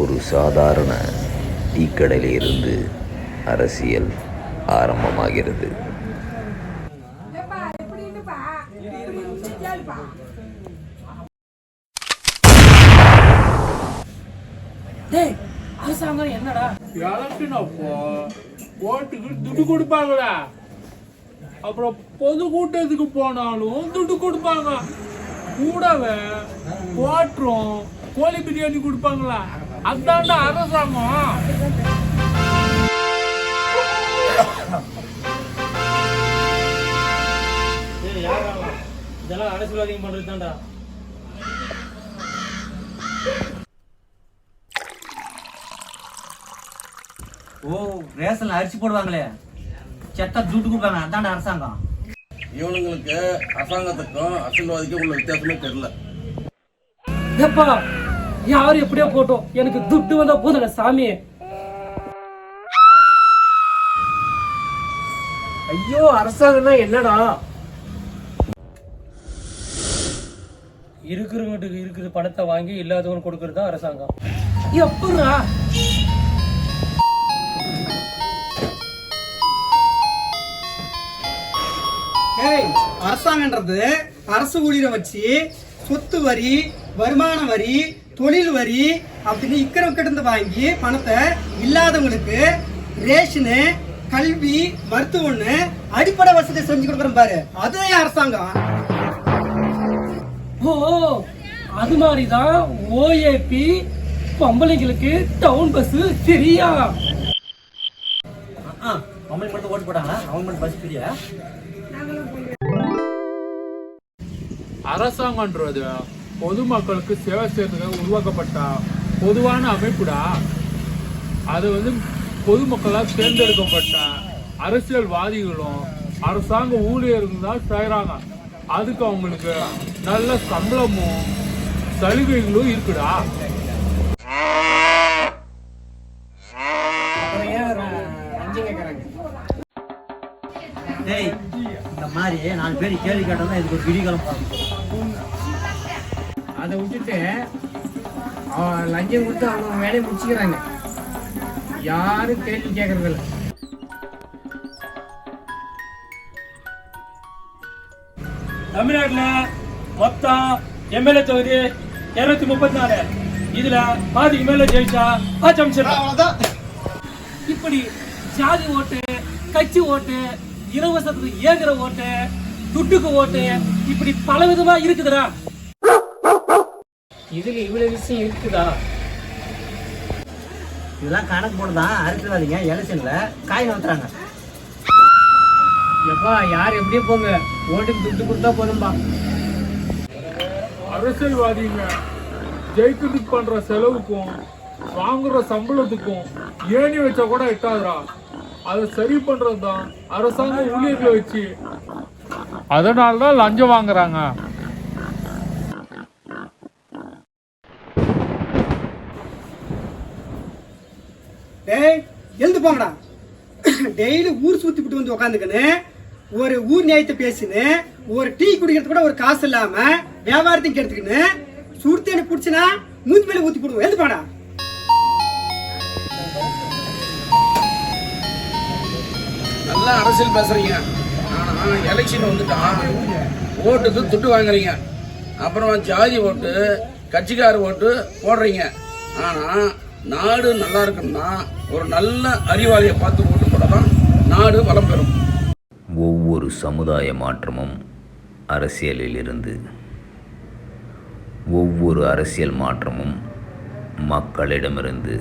ஒரு சாதாரண டீக்கடையிலிருந்து அரசியல் ஆரம்பமாகிறது. அரசாங்கம் என்னடா? எலக்ஷனப்போ ஓட்டுக்கு துட்டு கொடுப்பாங்களா? அப்புறம் பொது கூட்டத்துக்கு போனாலும் துட்டு கொடுப்பாங்க. கூடவே குவாட்டரும் கோழி பிரியாணி கொடுப்பாங்களா? அதான்டா அரசாங்கம்? இதெல்லாம் அரசியல்வாதிகள் பண்றது தான்டா. ஓ ரேஷன்ல அரிசி போடுவாங்களே. செத்த துட்டு கொடுப்பாங்க. அதான்டா அரசாங்கம். இவனுங்களுக்கு அரசாங்கத்துக்கும் அரசியல்வாதிக்கும் உள்ள வித்தியாசமே தெரியல. ஏப்பா யார் எப்படியோ போட்டோம். எனக்கு துட்டு வந்தா போதுங்க சாமி. ஐயோ அரசாங்கம்னா என்னடா? இருக்கிறவங்களுக்கு இருக்கிற பணத்தை வாங்கி இல்லாதவங்க கொடுக்கறது தான் அரசாங்கம். எப்படா ஏய் அரசாங்கன்றது அரசு ஊழியரை வச்சு சொத்து வரி வருமான வரி தொழில் வரி அப்படின்னு இக்கரம் கிடந்து வாங்கி பணத்தை இல்லாதவங்களுக்கு ரேஷனு கல்வி மருத்துவம்னு அடிப்படை வசதி செஞ்சு கொடுக்குறோம் பாரு. அதுதான் அரசாங்கம். ஓ அது மாதிரிதான் ஓஏபி பொம்பளைங்களுக்கு டவுன் பஸ் சரியா? அவங்களுக்கு மட்டும் ஓட்டு போட்டாங்களா? அவங்க மட்டும் பஸ் ஃப்ரீயா அரசாங்கன்றது பொதுமக்களுக்கு சேவை செய்யறதுக்காக உருவாக்கப்பட்ட பொதுவான அமைப்புடா. அது வந்து பொதுமக்களால் தேர்ந்தெடுக்கப்பட்ட அரசியல்வாதிகளும் அரசாங்க ஊழியர்களும் தான் செய்கிறாங்க அதுக்கு அவங்களுக்கு நல்ல சம்பளமும் சலுகைகளும் இருக்குடா. டேய் இந்த மாதிரி நாலு பேர் கேள்வி கேட்டோம்னா இதுக்கு ஒரு விடிகாலம் பார்க்கணும் அதை விட்டுட்டு லஞ்சம் கொடுத்து அவங்க வேலையை முடிச்சுக்கிறாங்க. யாரும் கேள்வி கேட்கறதில்ல. தமிழ்நாட்டுல மொத்தம் எம்எல்ஏ தொகுதி இருநூத்தி முப்பத்தி நாலு. இதுல பாதிக்கு மேல ஜெயிச்சா ஆட்சி அமைச்சிடலாம். இப்படி ஜாதி ஓட்டு கட்சி ஓட்டு இலவசத்துக்கு ஏங்குற ஓட்டு துட்டுக்கு ஓட்டு இப்படி பல விதமா இருக்குதுடா. இதுல இவ்வளவு விஷயம் இருக்குதா? இதெல்லாம் கணக்கு போட்டு தான் அரசியல்வாதிங்க எலெக்ஷன்ல காய் நகர்த்துறாங்க எப்பா யார் எப்படியே போங்க. ஓட்டுக்கு துட்டு கொடுத்தா போதும்பா. அரசியல்வாதிங்க ஜெயிக்கிறதுக்கு பண்ற செலவுக்கும் வாங்குற சம்பளத்துக்கும் ஏணி வச்சா கூட எட்டாதுடா. அதை சரி பண்றது தான் அரசாங்க ஊழியர்களை வச்சு அதனால தான் லஞ்சம் வாங்குறாங்க. டேய் எழுந்து போங்கடா. டெய்லி ஊர் சுற்றி விட்டு வந்து உக்காந்துக்கின்னு ஒரு ஊர் நியாயத்தை பேசின்னு ஒரு டீ குடிக்கிறது கூட ஒரு காசு இல்லாம வியாபாரத்தையும் கெடுத்துக்கின்னு சுடுத்து எனக்கு பிடிச்சினா மூஞ்சி மேல ஊத்தி போடுவோம். எழுந்து போடா நல்லா அரசியல் பேசுறீங்க. ஆனா எலெக்ஷன் வந்துட்டான் ஓட்டுக்கு துட்டு வாங்குறீங்க. அப்புறம் ஜாதி ஓட்டு கட்சிக்கார ஓட்டு போடுறீங்க. ஆனா நாடு நல்லா இருக்குன்னா ஒரு நல்ல அறிவாளியை பார்த்து ஓட்டு போடலாம் நாடு வளம் பெறும். ஒவ்வொரு சமுதாய மாற்றமும் அரசியலில் இருந்து ஒவ்வொரு அரசியல் மாற்றமும் மக்களிடமிருந்து